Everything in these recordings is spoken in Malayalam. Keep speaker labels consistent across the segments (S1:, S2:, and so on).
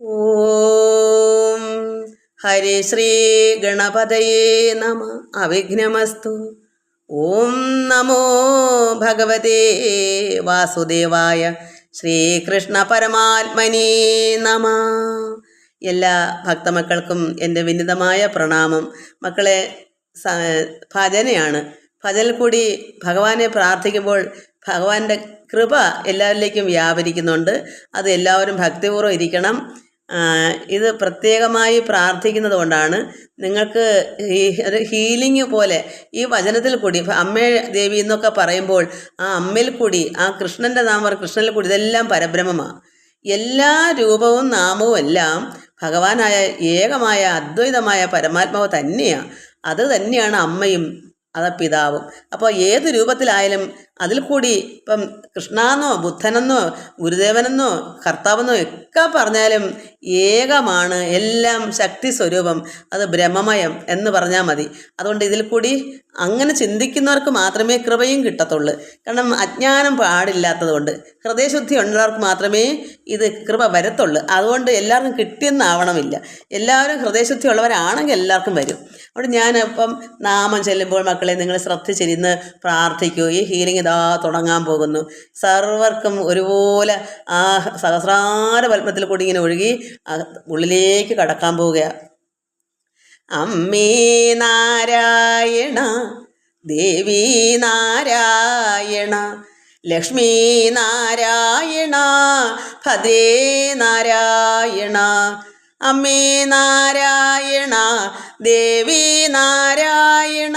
S1: ഓം ഹരി ശ്രീ ഗണപതയേ നമ. അവിഘ്നമസ്തു. ഓം നമോ ഭഗവതേ വാസുദേവായ ശ്രീകൃഷ്ണ പരമാത്മനീ നമ. എല്ലാ ഭക്തമക്കൾക്കും എന്റെ വിനിതമായ പ്രണാമം. മക്കളെ ഭജനയാണ്. ഭജനിൽ കൂടി ഭഗവാനെ പ്രാർത്ഥിക്കുമ്പോൾ ഭഗവാന്റെ കൃപ എല്ലാവരിലേക്കും വ്യാപരിക്കുന്നുണ്ട്. അത് എല്ലാവരും ഭക്തിപൂർവം ഇരിക്കണം. ഇത് പ്രത്യേകമായി പ്രാർത്ഥിക്കുന്നത് കൊണ്ടാണ് നിങ്ങൾക്ക് ഈ ഒരു ഹീലിംഗ് പോലെ ഈ വചനത്തിൽ കൂടി അമ്മ ദേവി എന്നൊക്കെ പറയുമ്പോൾ ആ അമ്മയിൽ കൂടി ആ കൃഷ്ണന്റെ നാമം കൃഷ്ണനിൽ കൂടി ഇതെല്ലാം പരബ്രഹ്മമാണ് എല്ലാ രൂപവും നാമവും എല്ലാം ഭഗവാനായ ഏകമായ അദ്വൈതമായ പരമാത്മാവ് തന്നെയാണ് അത് തന്നെയാണ് അമ്മയും അതാ പിതാവും. അപ്പോൾ ഏത് രൂപത്തിലായാലും അതിൽ കൂടി ഇപ്പം കൃഷ്ണാന്നോ ബുദ്ധനെന്നോ ഗുരുദേവനെന്നോ കർത്താവെന്നോ ഒക്കെ പറഞ്ഞാലും ഏകമാണ് എല്ലാം ശക്തി സ്വരൂപം അത് ബ്രഹ്മമയം എന്ന് പറഞ്ഞാൽ മതി. അതുകൊണ്ട് ഇതിൽ കൂടി അങ്ങനെ ചിന്തിക്കുന്നവർക്ക് മാത്രമേ കൃപയും കിട്ടത്തുള്ളൂ. കാരണം അജ്ഞാനം പാടില്ലാത്തത് കൊണ്ട് ഹൃദയശുദ്ധി ഉള്ളവർക്ക് മാത്രമേ ഇത് കൃപ വരത്തുള്ളൂ. അതുകൊണ്ട് എല്ലാവർക്കും കിട്ടിയെന്നാവണമില്ല. എല്ലാവരും ഹൃദയശുദ്ധി ഉള്ളവരാണെങ്കിൽ എല്ലാവർക്കും വരും. അതുകൊണ്ട് ഞാൻ നാമം ചെല്ലുമ്പോൾ മക്കളെ നിങ്ങൾ ശ്രദ്ധിച്ചിരുന്ന് പ്രാർത്ഥിക്കൂ. ഈ ഹീലിംഗ് ഇതാ തുടങ്ങാൻ പോകുന്നു? സർവർക്കും ഒരുപോലെ ആ സഹസ്രാര പത്മത്തിൽ കൂടി ഇങ്ങനെ ഒഴുകി ഉള്ളിലേക്ക് കടക്കാൻ പോവുകയാണ് അമ്മേ നാരായണ ദേവി നാരായണ ലക്ഷ്മി നാരായണ ഭദ്രേ നാരായണ അമ്മേ നാരായണ ദേവി നാരായണ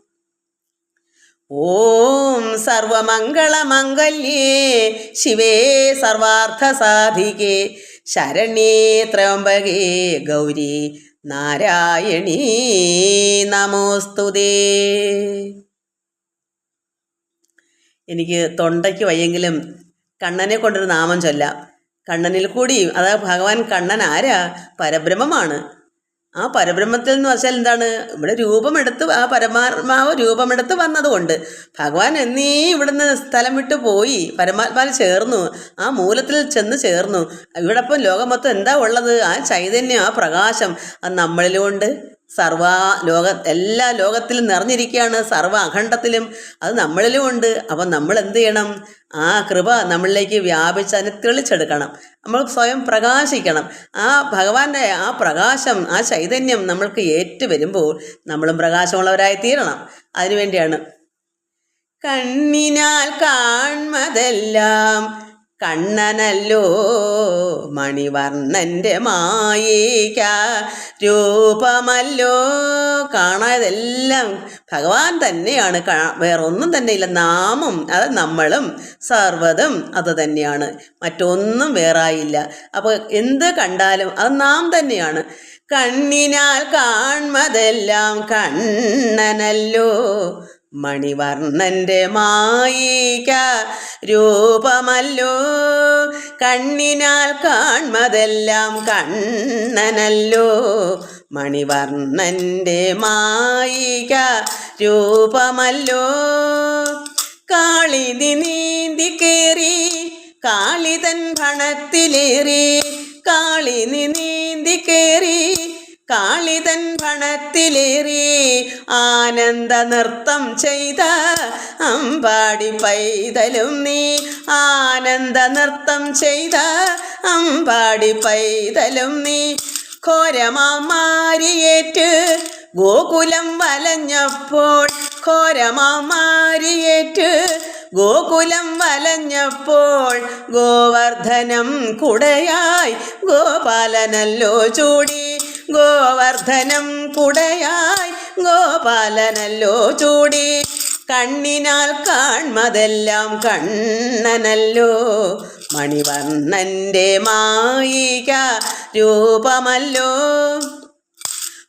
S1: ഓം സർവമംഗളമംഗല്യേ ശിവേ സർവാർത്ഥസാധികേ. ശരണ്യേ ത്രയംബകേ ഗൗരി നാരായണീ നമോസ്തുതേ എനിക്ക് തൊണ്ടയ്ക്ക് വയ്യെങ്കിലും കണ്ണനെ കൊണ്ടൊരു നാമം ചൊല്ലാം. കണ്ണനിൽ കൂടി അതായത് ഭഗവാൻ കണ്ണൻ ആരാ? പരബ്രഹ്മമാണ്. ആ പരബ്രഹ്മത്തിൽ എന്ന് വെച്ചാൽ എന്താണ്? ഇവിടെ രൂപമെടുത്ത് ആ പരമാത്മാവ് രൂപമെടുത്ത് വന്നതുകൊണ്ട് ഭഗവാൻ എന്നീ ഇവിടുന്ന് സ്ഥലം വിട്ടു പോയി പരമാത്മാവിൽ ചേർന്നു ആ മൂലത്തിൽ ചെന്ന് ചേർന്നു. ഇവിടെ ഇപ്പം ലോകം മൊത്തം എന്താ ഉള്ളത്? ആ ചൈതന്യം ആ പ്രകാശം അത് നമ്മളിലുമുണ്ട് സർവ ലോക എല്ലാ ലോകത്തിലും നിറഞ്ഞിരിക്കുകയാണ് സർവ അഖണ്ഡത്തിലും. അത് നമ്മളിലും ഉണ്ട്. അപ്പം നമ്മൾ എന്ത് ചെയ്യണം? ആ കൃപ നമ്മളിലേക്ക് വ്യാപിച്ച് അതിനെ തെളിച്ചെടുക്കണം. നമ്മൾ സ്വയം പ്രകാശിക്കണം. ആ ഭഗവാന്റെ ആ പ്രകാശം ആ ചൈതന്യം നമ്മൾക്ക് ഏറ്റു വരുമ്പോൾ നമ്മളും പ്രകാശമുള്ളവരായി തീരണം അതിനുവേണ്ടിയാണ്. കണ്ണിനാൽ കാൺമതെല്ലാം കണ്ണനല്ലോ മണിവർണന്റെ മായിക രൂപമല്ലോ. കാണാതെല്ലാം ഭഗവാൻ തന്നെയാണ് വേറൊന്നും തന്നെ ഇല്ല നാമം അത് നമ്മളും സർവതും അത് തന്നെയാണ്. മറ്റൊന്നും വേറായില്ല. അപ്പോൾ എന്ത് കണ്ടാലും അത് നാം തന്നെയാണ്. കണ്ണിനാൽ കാൺമതെല്ലാം കണ്ണനല്ലോ. മണിവർണന്റെ മായിക രൂപമല്ലോ. കണ്ണിനാൽ കാൺമതെല്ലാം കണ്ണനല്ലോ. മണിവർണന്റെ മായിക രൂപമല്ലോ. കാളിതി നീന്തി കേറി കാളിതൻ ഭണത്തിലേറി. കാളിനി നീന്തി കേറി കാളിതൻ വണത്തിലേറി ആനന്ദ നൃത്തം ചെയ്ത അമ്പാടി പൈതലും നീ. ആനന്ദ നൃത്തം ചെയ്ത അമ്പാടി പൈതലും നീ. ഘോരമാരിയേറ്റ് ഗോകുലം വലഞ്ഞപ്പോൾ ഘോരമാരിയേറ്റ് ഗോകുലം വലഞ്ഞപ്പോൾ ഗോവർദ്ധനം കുടയായി ഗോപാലനല്ലോ ചൂടി. ഗോവർദ്ധനം കുടയായി ഗോപാലനല്ലോ ചൂടി. കണ്ണിനാൽ കാൺമതെല്ലാം കണ്ണനല്ലോ. മണിവർണന്റെ മായിക രൂപമല്ലോ.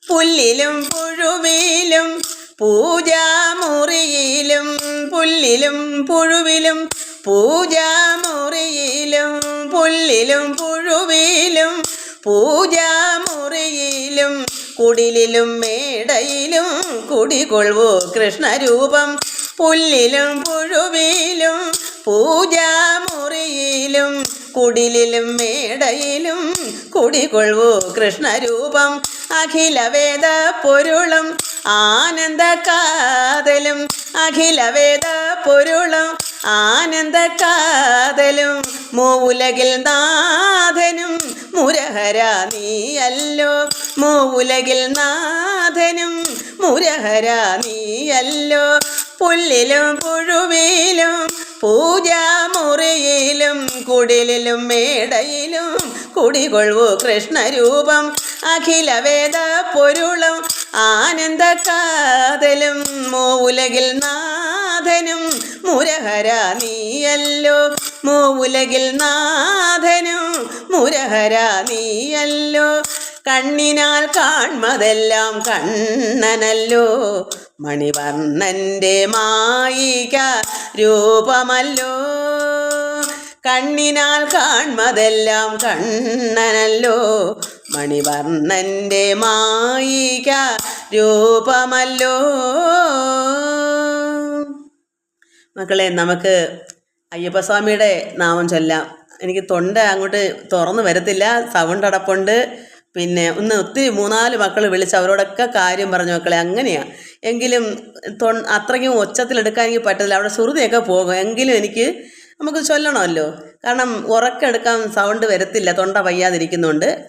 S1: പുല്ലിലും പുഴുവിലും പൂജാമുറിയിലും പുല്ലിലും പുഴുവിലും പൂജാമുറിയിലും പുല്ലിലും പുഴുവിലും പൂജാമുറിയിലും കുടിലിലും മേടയിലും കുടികൊള്ളൂ കൃഷ്ണരൂപം? പുല്ലിലും പുഴുവിലും പൂജാമുറിയിലും കുടിലിലും മേടയിലും കുടികൊള്ളൂ കൃഷ്ണരൂപം? അഖിലവേദ പൊരുളും ആനന്ദ കാതലും അഖിലവേദ പൊരുളും ആനന്ദ കാതലും മൂവുലകിൽ നാഥനും മുരഹര നീയല്ലോ മൂവുലകിൽ നാഥനും മുരഹര നീയല്ലോ. പുല്ലിലും പുഴുവിലും പൂജാമുറിയിലും കുടിലിലും മേടയിലും കുടികൊള്ളു കൃഷ്ണരൂപം അഖിലവേദ പൊരുളും ആനന്ദ കാതലും മൂവുലകിൽ നാഥനും മുരഹര നീയല്ലോ. മൂവുലകിൽ നാഥനും മുരഹര നീയല്ലോ. കണ്ണിനാൽ കാൺമതെല്ലാം കണ്ണനല്ലോ. മണിവർണന്റെ മായിക രൂപമല്ലോ. കണ്ണിനാൽ കാൺമതെല്ലാം കണ്ണനല്ലോ. മണിവർണന്റെ മായിക രൂപമല്ലോ. മക്കളെ നമുക്ക് അയ്യപ്പസ്വാമിയുടെ നാമം ചൊല്ലാം. എനിക്ക് തൊണ്ട അങ്ങോട്ട് തുറന്നു വരത്തില്ല. സൗണ്ട് അടപ്പുണ്ട്. പിന്നെ ഒന്ന് ഒത്തിരി മൂന്നാൽ മക്കൾ വിളിച്ച് അവരോടൊക്കെ കാര്യം പറഞ്ഞു മക്കളെ. അങ്ങനെയാ. എങ്കിലും തൊ അത്രയ്ക്കും ഒച്ചത്തിലെടുക്കാൻ എനിക്ക് പറ്റത്തില്ല. അവിടെ ശ്രുതിയൊക്കെ പോകും. എങ്കിലും എനിക്ക് നമുക്ക് ചൊല്ലണമല്ലോ. കാരണം ഉറക്കെടുക്കാൻ സൗണ്ട് വരത്തില്ല. തൊണ്ട വയ്യാതിരിക്കുന്നുണ്ട്.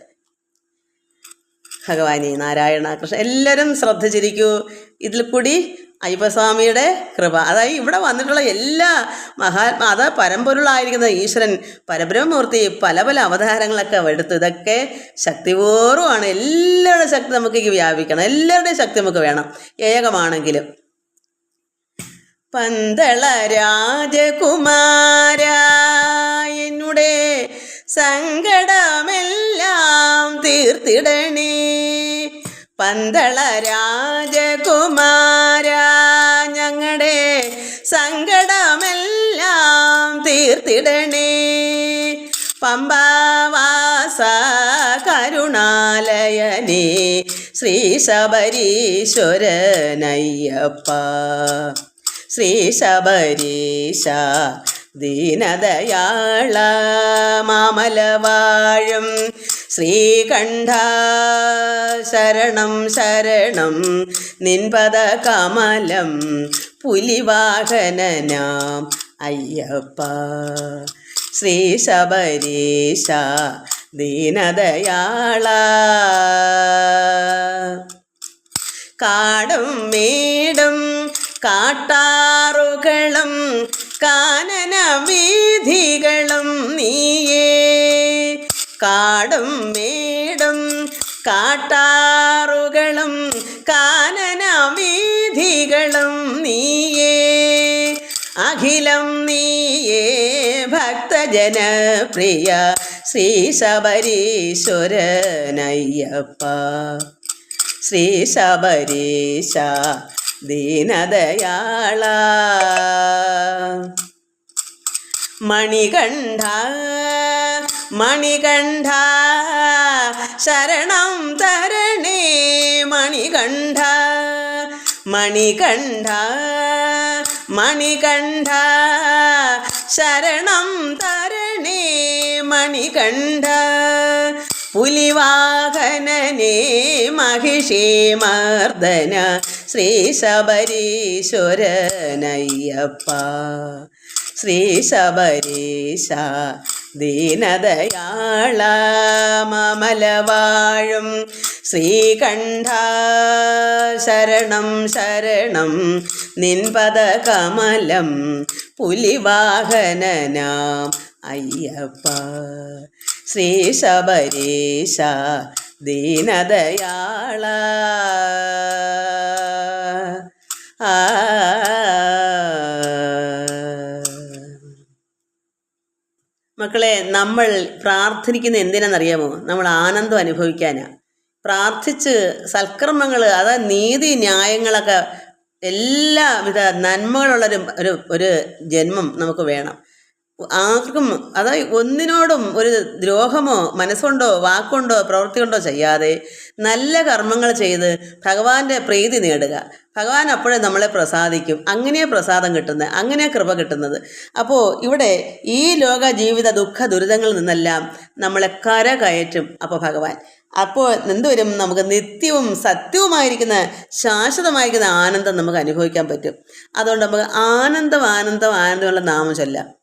S1: ഭഗവാനി നാരായണ കൃഷ്ണ എല്ലാവരും ശ്രദ്ധിച്ചിരിക്കൂ. ഇതിൽ കൂടി അയ്യപ്പസ്വാമിയുടെ കൃപ. അതായത് ഇവിടെ വന്നിട്ടുള്ള എല്ലാ മഹാത്മാ അത് പരമ്പൊരുളായിരിക്കുന്ന ഈശ്വരൻ പരബ്രഹ്മമൂർത്തി പല പല അവതാരങ്ങളൊക്കെ എടുത്തു. ഇതൊക്കെ ശക്തിപൂർവമാണ് എല്ലാവരുടെ ശക്തി നമുക്ക് വ്യാപിക്കണം. എല്ലാവരുടെയും ശക്തി നമുക്ക് വേണം. ഏകമാണെങ്കിലും. പന്തള രാജകുമാര എന്നുടേ സങ്കടമെല്ലാം തീർത്തിടണേ. പന്തള രാജകുമാര ഞങ്ങളുടെ സങ്കടമെല്ലാം തീർത്തിടണേ. പമ്പാവാസ കരുണാലയനേ ശ്രീ ശബരീശ്വരനയ്യപ്പ ശ്രീ ശബരീശ ദീനദയാള മാമലവാഴും ശ്രീകണ്ഠ ശരണം ശരണം നിൻപദ കമലം പുലിവാഹനനാം അയ്യപ്പ. ശ്രീ ശബരീശ ദീനദയാള. കാടും മേടും കാട്ടാറുകളും കാനന നീയേ കാടും മേടും കാട്ടാറുകളും കാനന വീഥികളും നീയേ. അഖിലം നീയേ ഭക്തജനപ്രിയ ശ്രീ ശബരീശ്വരനയ്യപ്പ. ശ്രീ ശബരീശ ദീനദയാള. മണികണ്ഠ മണികണ്ഠ ശരണം തരണേ മണികണ്ഠ. മണികണ്ഠ മണികണ്ഠ ശരണം തരണേ മണികണ്ഠ. പുലിവാഹനനേ മഹിഷേ മർദ്ദന ശ്രീ ശബരീശ്വരനയ്യപ്പ ശ്രീ ശബരീശ ദീനദയാള മമലവാഴും ശ്രീകണ്ഠ ശരണം ശരണം നിൻപദ കമലം പുലിവാഹനനാം. അയ്യപ്പ ശ്രീ ശബരീശ ദീനദയാള. ആ മക്കളെ നമ്മൾ പ്രാർത്ഥിക്കുന്ന എന്തിനാണെന്നറിയാമോ നമ്മൾ ആനന്ദം അനുഭവിക്കാനാ. പ്രാർത്ഥിച്ച് സൽക്കർമ്മങ്ങൾ അതായത് നീതി ന്യായങ്ങളൊക്കെ എല്ലാവിധ നന്മകളുള്ളൊരു ഒരു ഒരു ജന്മം നമുക്ക് വേണം. ആർക്കും അതായത് ഒന്നിനോടും ഒരു ദ്രോഹമോ മനസ്സുണ്ടോ വാക്കുണ്ടോ പ്രവൃത്തി കൊണ്ടോ ചെയ്യാതെ നല്ല കർമ്മങ്ങൾ ചെയ്ത് ഭഗവാന്റെ പ്രീതി നേടുക. ഭഗവാൻ അപ്പോഴേ നമ്മളെ പ്രസാദിക്കും. അങ്ങനെ പ്രസാദം കിട്ടുന്നത്. അങ്ങനെ കൃപ കിട്ടുന്നത്. അപ്പോൾ ഇവിടെ ഈ ലോക ജീവിത ദുഃഖ ദുരിതങ്ങളിൽ നിന്നെല്ലാം നമ്മളെ കര കയറ്റും അപ്പോൾ ഭഗവാൻ. അപ്പോൾ എന്തുവരും നമുക്ക് നിത്യവും സത്യവുമായിരിക്കുന്ന ശാശ്വതമായിരിക്കുന്ന ആനന്ദം നമുക്ക് അനുഭവിക്കാൻ പറ്റും. അതുകൊണ്ട് നമുക്ക് ആനന്ദം ആനന്ദം ആനന്ദമുള്ള നാമം ചൊല്ലാം.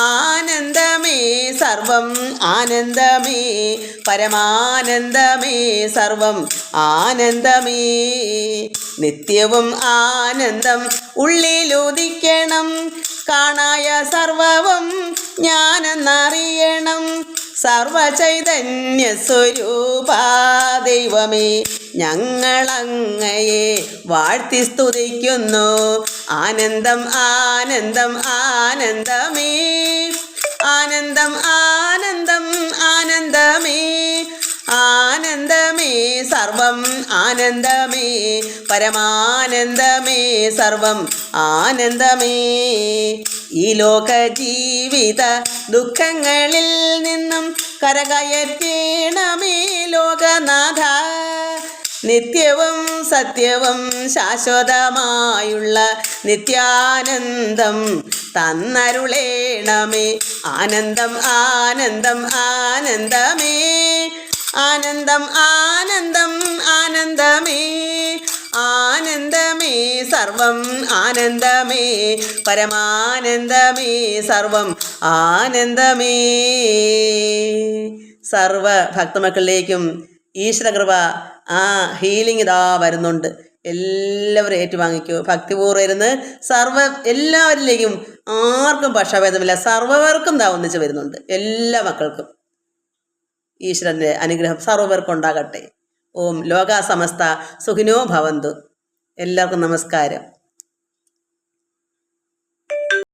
S1: ആനന്ദമേ സർവം ആനന്ദമേ പരമാനന്ദമേ സർവം ആനന്ദമേ. നിത്യവും ആനന്ദം ഉള്ളിലുദിക്കണം കാണായ സർവവും ഞാനെന്നറിയണം. സർവചൈതന്യ സ്വരൂപ ദൈവമേ ഞങ്ങളങ്ങയെ വാഴ്ത്തി സ്തുതിക്കുന്നു. ആനന്ദം ആനന്ദം ആനന്ദമേ. ആനന്ദം ആനന്ദം ആനന്ദമേ. ആനന്ദമേ സർവം ആനന്ദമേ. പരമാനന്ദമേ സർവം ആനന്ദമേ. ഈ ലോക ജീവിത ദുഃഖങ്ങളിൽ നിന്നും കരകയറ്റേണമേ ലോകനാഥ. നിത്യവും സത്യവും ശാശ്വതമായുള്ള നിത്യാനന്ദം തന്നരുളേണമേ. ആനന്ദം ആനന്ദം ആനന്ദമേ. ആനന്ദം ആനന്ദം ആനന്ദമേ. ആനന്ദമേ സർവം ആനന്ദമേ. പരമാനന്ദമേ സർവം ആനന്ദമേ. സർവ ഭക്തമക്കളിലേക്കും ഈശ്വരകൃപ ആ ഹീലിംഗ് ഇതാ വരുന്നുണ്ട്. എല്ലാവരും ഏറ്റുവാങ്ങിക്കൂ. ഭക്തിപൂർവം ഇരുന്ന് സർവ എല്ലാവരിലേക്കും ആർക്കും പക്ഷഭേദമില്ല. സർവവർക്കും ദാ ഒന്നിച്ച് വരുന്നുണ്ട്. എല്ലാ മക്കൾക്കും. ഈശ്വരന്റെ അനുഗ്രഹം സർവവർക്കും ഉണ്ടാകട്ടെ. ഓം ലോകാസമസ്ത സുഖിനോ ഭവന്തു. എല്ലാവർക്കും നമസ്കാരം.